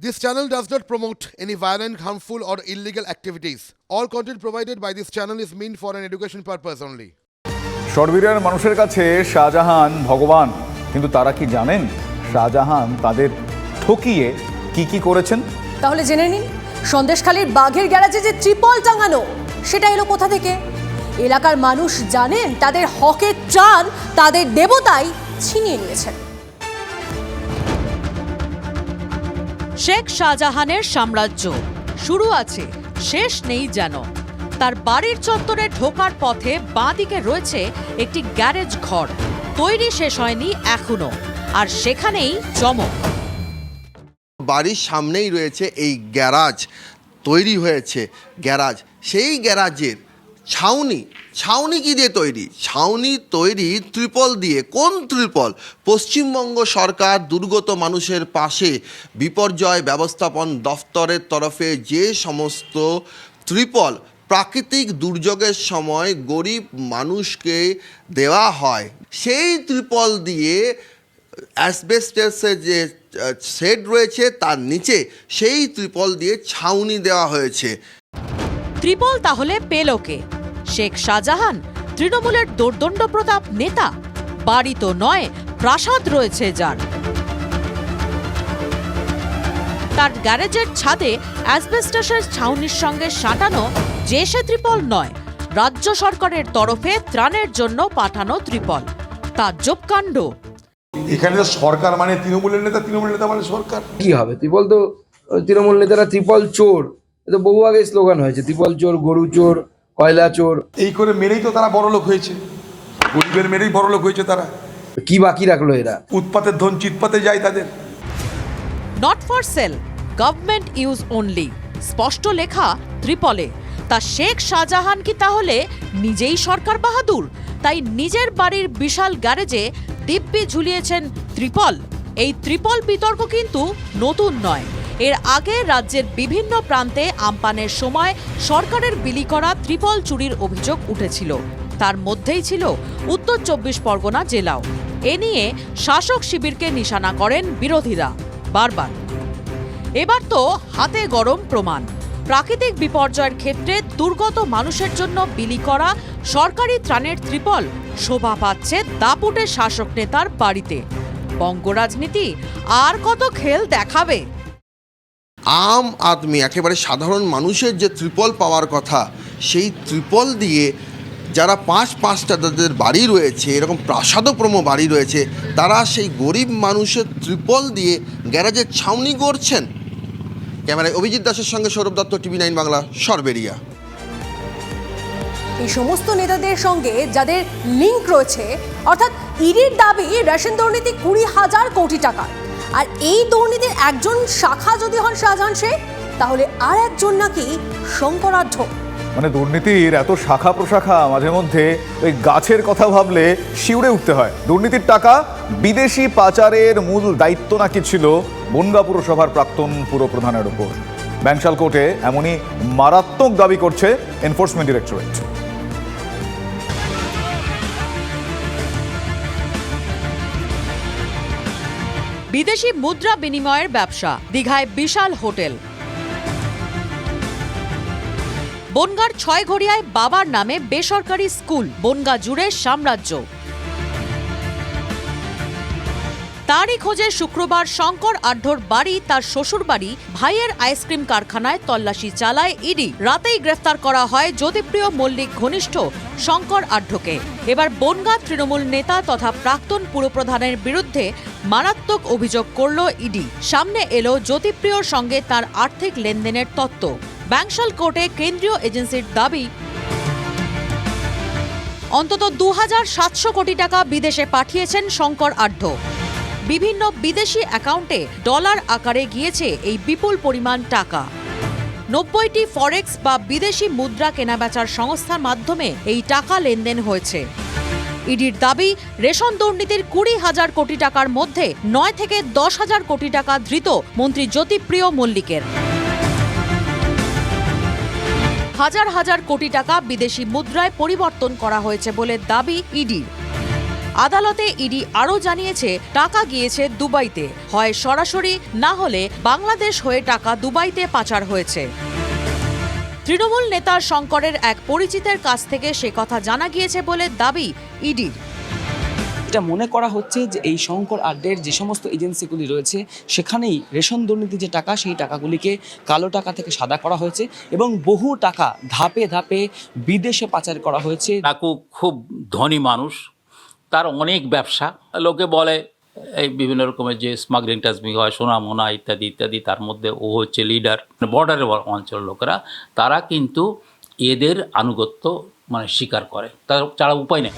This channel does not promote any violent, harmful, or illegal activities. All content provided by this channel is meant for an education purpose only. সরবিরের মানুষের কাছে শাহজাহান ভগবান কিন্তু তারা কি জানেন শাহজাহান তাদের ঠকিয়ে কি কি করেছেন তাহলে জেনে নিন সন্দেশখালীর বাঘের গ্যারাজে যে ত্রিপল টাঙানো সেটা এলো কোথা থেকে এলাকার মানুষ জানেন তাদের হকের ত্রাণ তাদের দেবতাই ছিনিয়ে নিয়েছেন শেখ শাহজাহানের সাম্রাজ্য। শুরু আছে, শেষ নেই যেন। তার বাড়ির চত্বরে ঢোকার পথে বাঁদিকে রয়েছে একটি গ্যারেজ ঘর। তৈরি শেষ হয়নি এখনও, আর সেখানেই চমক। বাড়ির সামনেই রয়েছে এই গ্যারাজ, তৈরি হয়েছে গ্যারাজ। সেই গ্যারাজের ছাউনি ছাউনি কি দিয়ে তৈরি? ছাউনি তৈরি ত্রিপল দিয়ে। কোন ত্রিপল? পশ্চিমবঙ্গ সরকার দুর্গত মানুষের পাশে বিপর্যয় ব্যবস্থাপন দফতরের তরফে যে সমস্ত ত্রিপল প্রাকৃতিক দুর্যোগের সময় গরিব মানুষকে দেওয়া হয়, সেই ত্রিপল দিয়ে অ্যাসবেস্টাসের যে শেড রয়েছে তার নিচে সেই ত্রিপল দিয়ে ছাউনি দেওয়া হয়েছে। ত্রিপল তাহলে পেল কে? শেখ শাহজাহান তৃণমূলের দোর্দণ্ড প্রতাপ নেতা। বাড়ি তো নয় প্রাসাদ রয়েছে যার। তার গ্যারেজের ছাদে অ্যাসবেস্টাসের ছাউনির সঙ্গে সাঁটানো যে সে ত্রিপল নয় রাজ্য সরকারের তরফে ত্রাণের জন্য পাঠানো ত্রিপল। তাজ্জব কাণ্ড এখানে তো সরকার মানে তৃণমূলের নেতা তৃণমূলের নেতা মানে সরকার। কি হবে? ত্রিপল তো তৃণমূল নেতারা ত্রিপল চোর। তো বহু আগে স্লোগান হয়েছে ত্রিপল চোর গরু চোর কয়লা চোর এই করে মেরেই তো তারা বড়লোক হয়েছে। গরিবের মেরেই বড়লোক হয়েছে তারা। কি বাকি রাখল এরা? উৎপাতের ধন চিৎপাতে যায় তাদের। Not for sale government use only স্পষ্ট লেখা ত্রিপলে। তা শেখ শাহজাহান কি তাহলে নিজেই সরকার বাহাদুর? তাই নিজের বাড়ির বিশাল গ্যারেজে দিব্যি ঝুলিয়েছেন ত্রিপল। এই ত্রিপল বিতর্ক কিন্তু নতুন নয়। এর আগে রাজ্যের বিভিন্ন প্রান্তে আমপানের সময় সরকারের বিলি করা ত্রিপল চুরির অভিযোগ উঠেছিল। তার মধ্যেই ছিল উত্তর চব্বিশ পরগনা জেলাও। এ নিয়ে শাসক শিবিরকে নিশানা করেন বিরোধীরা। বারবার। এবার তো হাতে গরম প্রমাণ। প্রাকৃতিক বিপর্যয়ের ক্ষেত্রে দুর্গত মানুষের জন্য বিলি করা সরকারি ত্রাণের ত্রিপল শোভা পাচ্ছে দাপুটের শাসক নেতার বাড়িতে। বঙ্গ রাজনীতি আর কত খেল দেখাবে? আম আদমি, একেবারে সাধারণ মানুষের যে ত্রিপল পাওয়ার কথা, সেই ত্রিপল দিয়ে যারা পাঁচ পাঁচটা তাদের বাড়ি রয়েছে, এরকম প্রাসাদপ্রম বাড়ি রয়েছে, তারা সেই গরিব মানুষের ত্রিপল দিয়ে গ্যারাজের ছাউনি করছেন ক্যামেরায় অভিজিৎ দাসের সঙ্গে সৌরভ দত্ত, টিভি নাইন বাংলা, সরবেরিয়া। এই সমস্ত নেতাদের সঙ্গে যাদের লিঙ্ক রয়েছে, অর্থাৎ ইডির দাবি, রেশন দুর্নীতি কুড়ি হাজার কোটি টাকার। আর এই দুর্নীতির একজন শাখা যদি হন শাহজাহান শেখ, তাহলে আর একজন নাকি শঙ্করাঢ্য মানে দুর্নীতির এত শাখা প্রশাখা মাঝে মধ্যে ওই গাছের কথা ভাবলে শিউরে উঠতে হয়। দুর্নীতির টাকা বিদেশি পাচারের মূল দায়িত্ব নাকি ছিল বনগা পুরসভার প্রাক্তন পুরপ্রধানের ওপর ব্যাংশাল কোর্টে এমনই মারাত্মক দাবি করছে এনফোর্সমেন্ট ডিরেক্টরেট বিদেশি মুদ্রা বিনিময়ের ব্যবসা, দীঘায় বিশাল হোটেল। বনগার ছয়ঘড়িয়ায় বাবার নামে বেসরকারি স্কুল, বনগা জুড়ে সাম্রাজ্য। তারই খোঁজে শুক্রবার শঙ্কর আঢ্যর বাড়ি, তার শ্বশুর বাড়ি ভাইয়ের আইসক্রিম কারখানায় তল্লাশি চালায় ইডি। রাতেই গ্রেফতার করা হয় জ্যোতিপ্রিয় মল্লিক ঘনিষ্ঠ শঙ্কর আঢ্যকে এবার বনগা তৃণমূল নেতা তথা প্রাক্তন পুরপ্রধানের বিরুদ্ধে মারাত্মক অভিযোগ করল ইডি। সামনে এলো জ্যোতিপ্রিয়র সঙ্গে তার আর্থিক লেনদেনের তত্ত্ব। ব্যাংশাল কোর্টে কেন্দ্রীয় এজেন্সির দাবি, অন্তত দু কোটি টাকা বিদেশে পাঠিয়েছেন শঙ্কর আঢ্য বিভিন্ন বিদেশি অ্যাকাউন্টে ডলার আকারে গিয়েছে এই বিপুল পরিমাণ টাকা। নব্বইটি ফরেক্স বা বিদেশি মুদ্রা কেনাবেচার সংস্থার মাধ্যমে এই টাকা লেনদেন হয়েছে। ইডির দাবি, রেশন দুর্নীতির কুড়ি হাজার কোটি টাকার মধ্যে নয় থেকে দশ হাজার কোটি টাকা ধৃত মন্ত্রী জ্যোতিপ্রিয় মল্লিকের। হাজার হাজার কোটি টাকা বিদেশি মুদ্রায় পরিবর্তন করা হয়েছে বলে দাবি ইডির আদালতে ইডি আরও জানিয়েছে, টাকা গিয়েছে দুবাইতে। হয় সরাসরি, না হলে বাংলাদেশ হয়ে টাকা দুবাইতে পাচার হয়েছে। তৃণমূল নেতা শঙ্করের এক পরিচিতের কাছ থেকে সে কথা জানা গিয়েছে বলে দাবি ইডির। এটা মনে করা হচ্ছে যে এই শঙ্কর আড্ডের যে সমস্ত এজেন্সিগুলি রয়েছে সেখানেই রেশন দুর্নীতি যে টাকা সেই টাকাগুলিকে কালো টাকা থেকে সাদা করা হয়েছে এবং বহু টাকা ধাপে ধাপে বিদেশে পাচার করা হয়েছে। ডাকু খুব ধনী মানুষ তার অনেক ব্যবসা। লোকে বলে এই বিভিন্ন রকমের যে স্মাগলিং টাসমিং হয় সোনা মোনা ইত্যাদি ইত্যাদি তার মধ্যে ও হচ্ছে লিডার বর্ডারের অঞ্চল লোকেরা তারা কিন্তু এদের আনুগত্য মানে স্বীকার করে। তার ছাড়া উপায় নেই।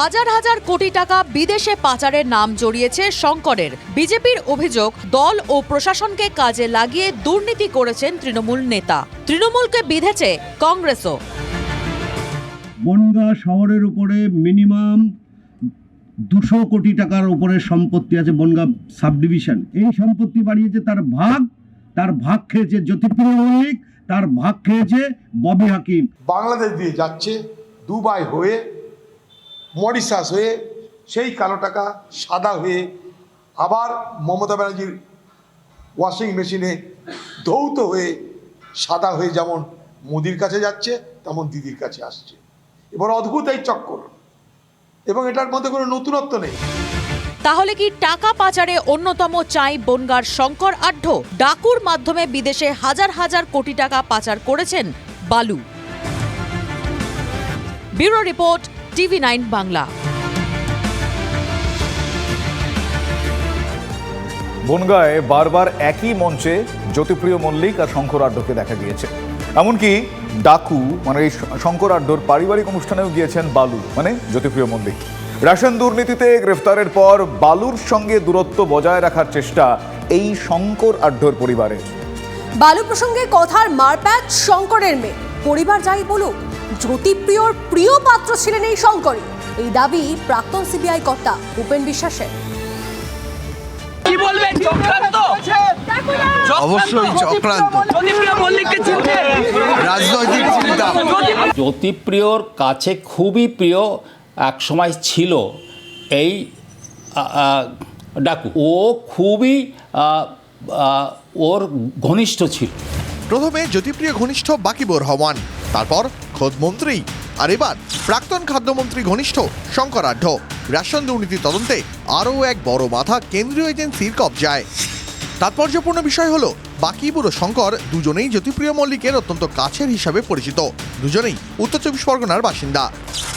হাজার হাজার কোটি টাকা বিদেশে পাচারের নাম জড়িয়েছে শঙ্করের। বিজেপির অভিযোগ দল ও প্রশাসনকে কাজে লাগিয়ে দুর্নীতি করেছেন তৃণমূল নেতা। তৃণমূলকে বিধেছে কংগ্রেসও। বনগাঁ শহরের উপরে মিনিমাম দুশো কোটি টাকার উপরে সম্পত্তি আছে বনগাঁ সাব ডিভিশন এই সম্পত্তি বাড়িয়েছে তার ভাগ তার ভাগ খেয়েছে জ্যোতিপ্রিয় মল্লিক, তার ভাগ খেয়েছে ববি হাকিম। বাংলাদেশ দিয়ে যাচ্ছে, দুবাই হয়ে, মরিশাস হয়ে, সেই কালো টাকা সাদা হয়ে আবার মমতা ব্যানার্জির ওয়াশিং মেশিনে ধৌত হয়ে সাদা হয়ে যেমন মোদির কাছে যাচ্ছে, তেমন দিদির কাছে আসছে। এবার অদ্ভুত এই চক্কর। এবং এটার মধ্যে কোনো নতুনত্ব নেই। তাহলে কি টাকা পাচারে অন্যতম চাই বনগার শঙ্কর আঢ্য ডাকুর মাধ্যমে বিদেশে হাজার হাজার কোটি টাকা পাচার করেছেন Balu. Bureau report TV nine Bangla. বনগাঁয় বারবার একই মঞ্চে জ্যোতিপ্রিয় মল্লিক আর শঙ্কর আড্ডকে দেখা গিয়েছে। এমনকি ডাকু মানে এই শঙ্কর আড্ডর পারিবারিক অনুষ্ঠানেও গিয়েছেন বালু মানে জ্যোতিপ্রিয় মল্লিক। রেশন দুর্নীতিতে গ্রেফতারের পর বালুর সঙ্গে দূরত্ব বজায় রাখার চেষ্টা এই শঙ্কর আড্ডর পরিবারে বালু প্রসঙ্গে কথার মারপ্যাচ শঙ্করের মেয়ে। পরিবার যাই বলুক জ্যোতিপ্রিয়র প্রিয় পাত্র ছিলেন এই শঙ্করই। এই দাবি প্রাক্তন সিবিআই কর্তা উপেন বিশ্বাসের। অবশ্যই চক্রান্ত। রাজনৈতিক চিন্তা। জ্যোতিপ্রিয়র কাছে খুবই প্রিয় এক সময় ছিল এই ডাকু। ও খুবই ওর ঘনিষ্ঠ ছিল। প্রথমে জ্যোতিপ্রিয় ঘনিষ্ঠ বাকিবর হওয়ান তারপর খোদ মন্ত্রী আর এবার প্রাক্তন খাদ্যমন্ত্রী ঘনিষ্ঠ শঙ্কর আঢ্য রেশন দুর্নীতি তদন্তে আরও এক বড় মাথা কেন্দ্রীয় এজেন্সির কবজায়। তাৎপর্যপূর্ণ বিষয় হলো বাকিবুড়ো শঙ্কর দুজনেই জ্যোতিপ্রিয় মল্লিকের অত্যন্ত কাছের হিসাবে পরিচিত। দুজনেই উত্তর চব্বিশ পরগনার বাসিন্দা।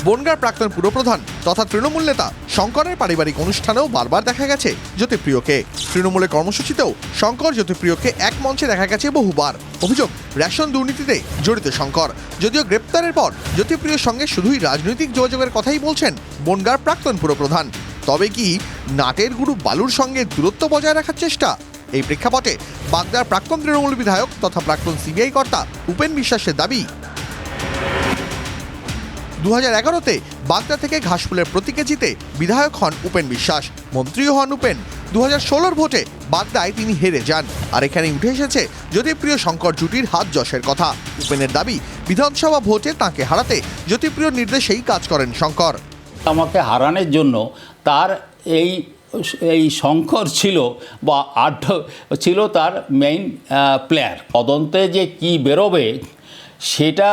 বনগার প্রাক্তন পুরপ্রধান তথা তৃণমূল নেতা শঙ্করের পারিবারিক অনুষ্ঠানেও বারবার দেখা গেছে জ্যোতিপ্রিয়কে। তৃণমূলের কর্মসূচিতেও শঙ্কর জ্যোতিপ্রিয়কে এক মঞ্চে দেখা গেছে বহুবার। অভিযোগ, রেশন দুর্নীতিতে জড়িত শঙ্কর। যদিও গ্রেপ্তারের পর জ্যোতিপ্রিয়র সঙ্গে শুধুই রাজনৈতিক যোগাযোগের কথাই বলছেন বনগার প্রাক্তন পুরপ্রধান। তবে কি নাটের গুরু বালুর সঙ্গে দূরত্ব বজায় রাখার চেষ্টা? এই প্রেক্ষাপটে বাগদার প্রাক্তন তৃণমূল বিধায়ক তথা প্রাক্তন সিবিআই কর্তা উপেন বিশ্বাসের দাবি। দু হাজার এগারোতে বাগদা থেকে ঘাসফুলের প্রতীকে জিতে বিধায়ক হন উপেন বিশ্বাস, মন্ত্রীও হন উপেন। দু হাজার ষোলোর ভোটে বাগদায় তিনি হেরে যান। আর এখানে উঠে এসেছে জ্যোতিপ্রিয় শঙ্কর জুটির হাত যশের কথা। উপেনের দাবি, বিধানসভা ভোটে তাকে হারাতে জ্যোতিপ্রিয় নির্দেশেই কাজ করেন শঙ্কর। আমাকে হারানোর জন্য তার এই এই শঙ্কর ছিল বা আঢ্য ছিল তার মেইন প্লেয়ার তদন্তে যে কি বেরোবে সেটা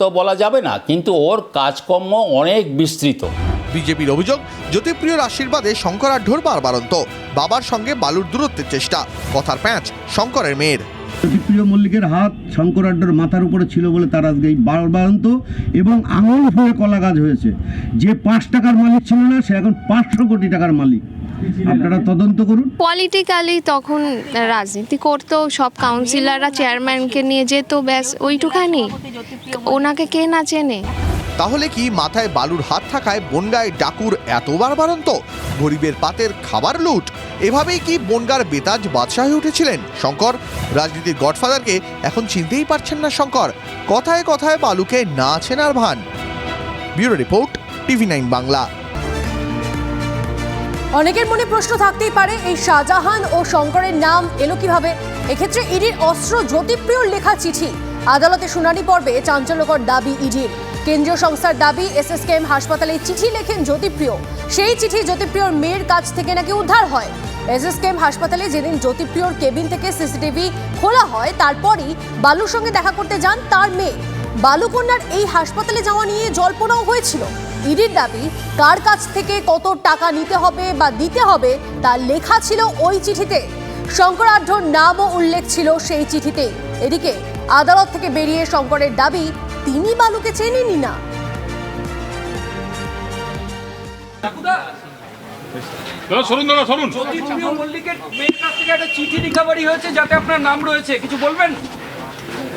তো বলা যাবে না কিন্তু ওর কাজকর্ম অনেক বিস্তৃত। বিজেপির অভিযোগ জ্যোতিপ্রিয়র আশীর্বাদে শঙ্কর আঢ্যর বারবারন্ত বাবার সঙ্গে বালুর দূরত্বের চেষ্টা কথার প্যাঁচ শঙ্করের মেয়ের। জ্যোতিপ্রিয় মল্লিকের হাত শঙ্কর আড্ডর মাথার উপরে ছিল বলে তার আজকে এই বারবারন্ত এবং আঙুল ফুলে কলা গাছ হয়েছে। যে পাঁচ টাকার মালিক ছিল না সে এখন পাঁচশো কোটি টাকার মালিক। আপনারা তদন্ত করুন। পলিটিক্যালি তখন রাজনীতি করতো সব কাউন্সিলররা চেয়ারম্যানকে নিয়ে যেত ব্যাস ওইটুখানি। ওনাকে কে না চেনে? তাহলে কি মাথায় বালুর হাত থাকায় বনগায় ডাকুর এতবার বারবারন্ত গরিবের পাতের খাবার লুট। এভাবেই কি বনগার বেতাজ বাদশাহ হয়ে উঠেছিলেন? শঙ্কর রাজনীতির গডফাদারকে এখন চিনতেই পারছেন না শঙ্কর। কথায় কথায় বালুকে না চেনার ভান। Bureau report TV nine Bangla. অনেকের মনে প্রশ্ন থাকতেই পারে, এই শাহজাহান ও শঙ্করের নাম এলো কীভাবে? এক্ষেত্রে ইডির অস্ত্র জ্যোতিপ্রিয়র লেখা চিঠি। আদালতে শুনানি পর্বে চাঞ্চল্যকর দাবি ইডির কেন্দ্রীয় সংস্থার দাবি, এসএসকেএম হাসপাতালে চিঠি লেখেন জ্যোতিপ্রিয়। সেই চিঠি জ্যোতিপ্রিয়র মেয়ের কাছ থেকে নাকি উদ্ধার হয়। এসএসকেএম হাসপাতালে যেদিন জ্যোতিপ্রিয়র কেবিন থেকে সিসিটিভি খোলা হয়, তারপরই বালুর সঙ্গে দেখা করতে যান তার মেয়ে। বালুকন্যার এই হাসপাতালে যাওয়া নিয়ে জল্পনাও হয়েছিল। ইডির দাবি কার কাছ থেকে কত টাকা নিতে হবে বা দিতে হবে তা লেখা ছিল ওই চিঠিতে। শঙ্কর আঢ্যর নামও উল্লেখ ছিল সেই চিঠিতে। এদিকে আদালত থেকে বেরিয়ে শঙ্করের দাবি তিনি বালুকে চেনেনই না। মল্লিকের মেয়ের কাছ থেকে একটা চিঠি রিকভারি হয়েছে যাতে আপনার নাম রয়েছে। কিছু বলবেন?